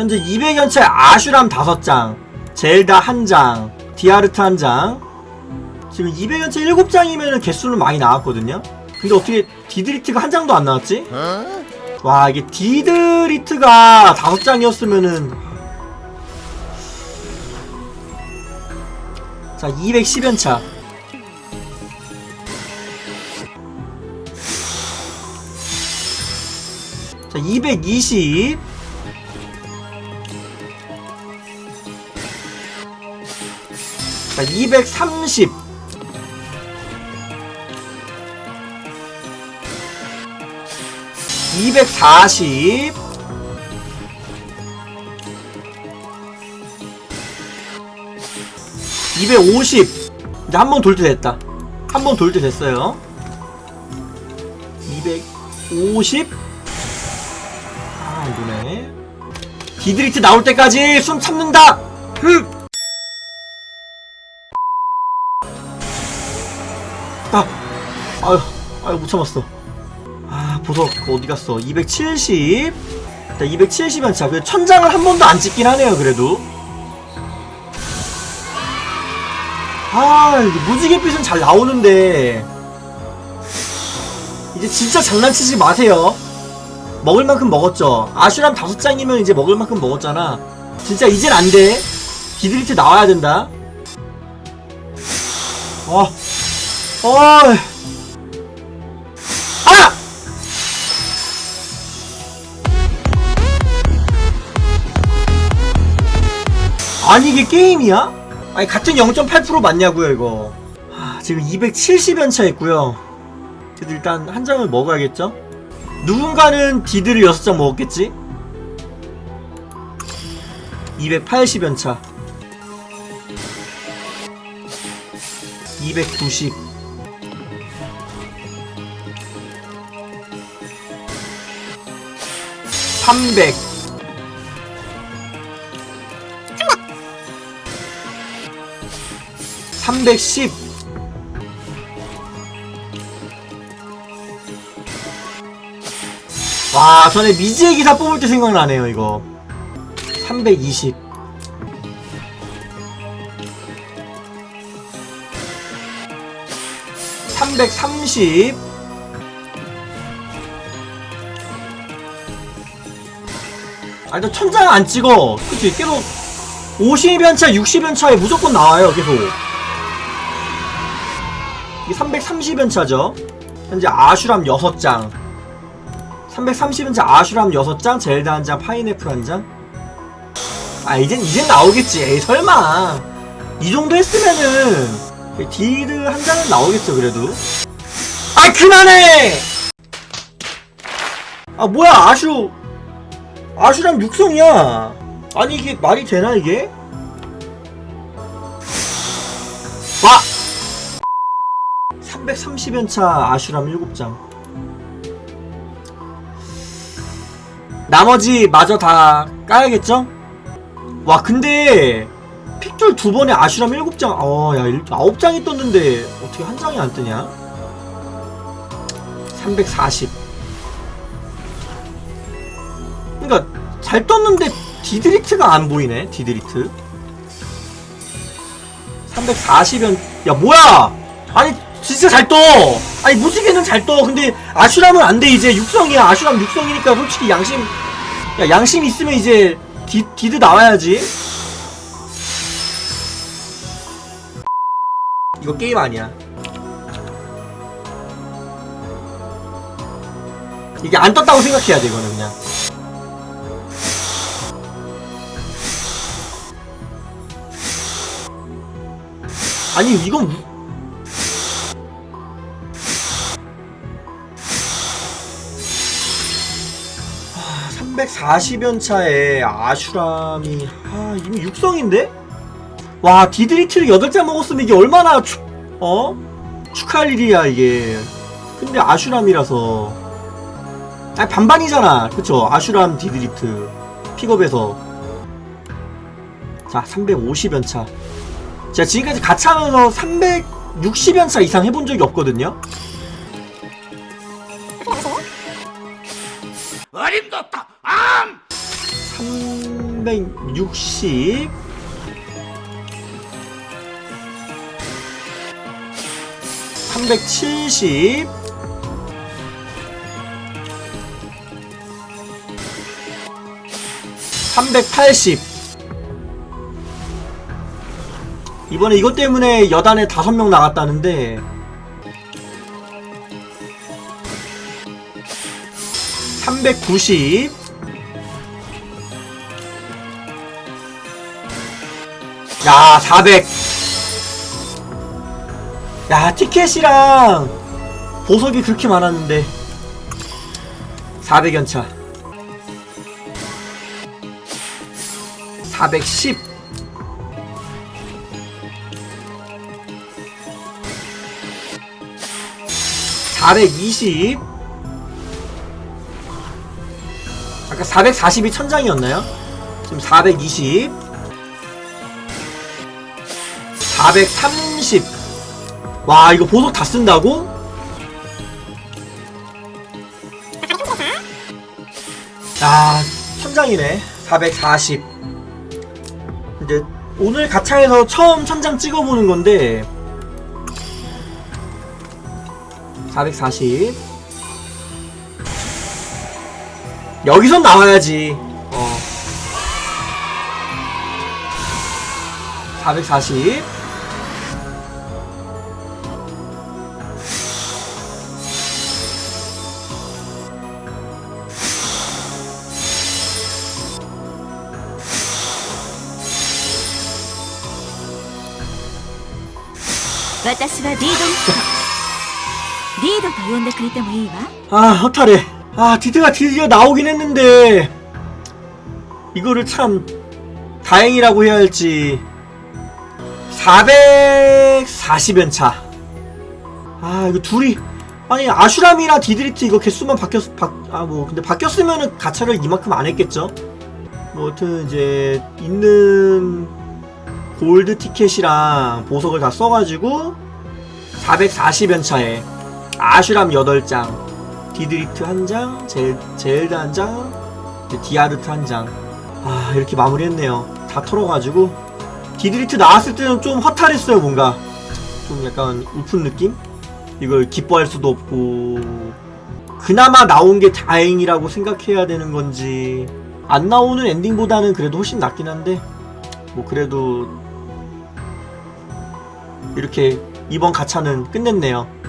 현재 200연차에 아슈람 5장, 젤다 1장, 디아르트 1장. 지금 200연차 7장이면 개수는 많이 나왔거든요. 근데 어떻게 디드리트가 한 장도 안 나왔지? 와 이게 디드리트가 5장이었으면은 자 210연차 자 220. 자 230. (240) (250) 이제 한 번 돌 때 됐다. 한 번 돌 때 됐어요. (250) 아 이거네. 디드리트 나올 때까지 숨 참는다. 흠! 아유 아유 못 참았어 아 보석 어디 갔어 270 자, 270은 자, 그 천장을 한 번도 안 찍긴 하네요, 그래도. 아, 이게 무지갯빛은 잘 나오는데. 이제 진짜 장난치지 마세요. 먹을 만큼 먹었죠. 아슈람 다섯 장이면 이제 먹을 만큼 먹었잖아. 진짜 이젠 안 돼. 디드리트 나와야 된다. 어. 어. 아니 이게 게임이야? 아니 같은 0.8% 맞냐고요 이거 아, 지금 270연차 있고요 그래도 일단 한 장을 먹어야겠죠? 누군가는 디드를 6장 먹었겠지? 280연차 290 300 310 와, 전에 미지의 기사 뽑을 때 생각나네요, 이거. 320. (330) 아, 일단 천장 안 찍어. 그치, 계속 50연차, 60연차에 무조건 나와요, 계속. 이게 330연차죠. 현재 아슈람 6장. 330연차 아슈람 6장, 젤다 1장, 파인애플 1장. 아, 이젠, 이젠 나오겠지. 에이, 설마. 이 정도 했으면은, 디드 한 장은 나오겠죠, 그래도. 아, 그만해! 아, 뭐야, 아슈. 아슈람 육성이야. 아니, 이게 말이 되나, 이게? 와! 330연차 아슈람 7장. 나머지 마저 다 까야겠죠? 와, 근데 픽줄 두 번에 아슈람 7장. 어, 야, 9장이 떴는데 어떻게 한 장이 안 뜨냐? 340. 그러니까 잘 떴는데 디드리트가 안 보이네. 디드리트. 340연 야, 뭐야? 아니 진짜 잘 떠. 아니 무지개는 잘 떠. 근데 아슈람은 안 돼 이제 육성이야. 아슈람 육성이니까 솔직히 양심 야 양심 있으면 이제 디, 디드 나와야지. 이거 게임 아니야. 이게 안 떴다고 생각해야 돼 이거는 그냥. 아니 이건 340연 차에 아슈람이 아 이미 육성인데? 와 디드리트를 8장 먹었으면 이게 얼마나 축, 어? 축하할 일이야 이게. 근데 아슈람이라서. 아 반반이잖아. 그쵸? 아슈람 디드리트 픽업에서. 자 350연 차. 제가 지금까지 가차하면서 360연 차 이상 해본 적이 없거든요. 어림도 없다! 암 360 360 370 380 이번에 이것 때문에 여단에 다섯 명 나갔다는데. 390 야, 400. 야, 티켓이랑 보석이 그렇게 많았는데. 400연차. 410. 420. 아까 440이 천장이었나요? 지금 420. 430. 와, 이거 보석 다 쓴다고? 아, 천장이네. 440. 이제 오늘 가차에서 처음 천장 찍어보는 건데 440. 여기선 나와야지. 어. 440.「 私はディードリット」「ディードと呼んでくれてもいいわ 아, 허탈해. 아, 디드가 드디어 나오긴 했는데, 이거를 참, 다행이라고 해야 할지. 440연 차. 아, 이거 둘이, 아니, 아슈람이랑 디드리트 이거 개수만 바뀌었, 바, 아, 뭐, 근데 바뀌었으면은 가차를 이만큼 안 했겠죠? 뭐, 여튼, 이제, 있는 골드 티켓이랑 보석을 다 써가지고, 440연 차에, 아슈람 8장, 디드리트 한 장, 젤, 젤드 한 장, 이제 디아르트 한 장. 아, 이렇게 마무리했네요. 다 털어가지고. 디드리트 나왔을 때는 좀 허탈했어요, 뭔가. 좀 약간 우픈 느낌? 이걸 기뻐할 수도 없고. 그나마 나온 게 다행이라고 생각해야 되는 건지. 안 나오는 엔딩보다는 그래도 훨씬 낫긴 한데. 뭐, 그래도. 이렇게 이번 가차는 끝냈네요.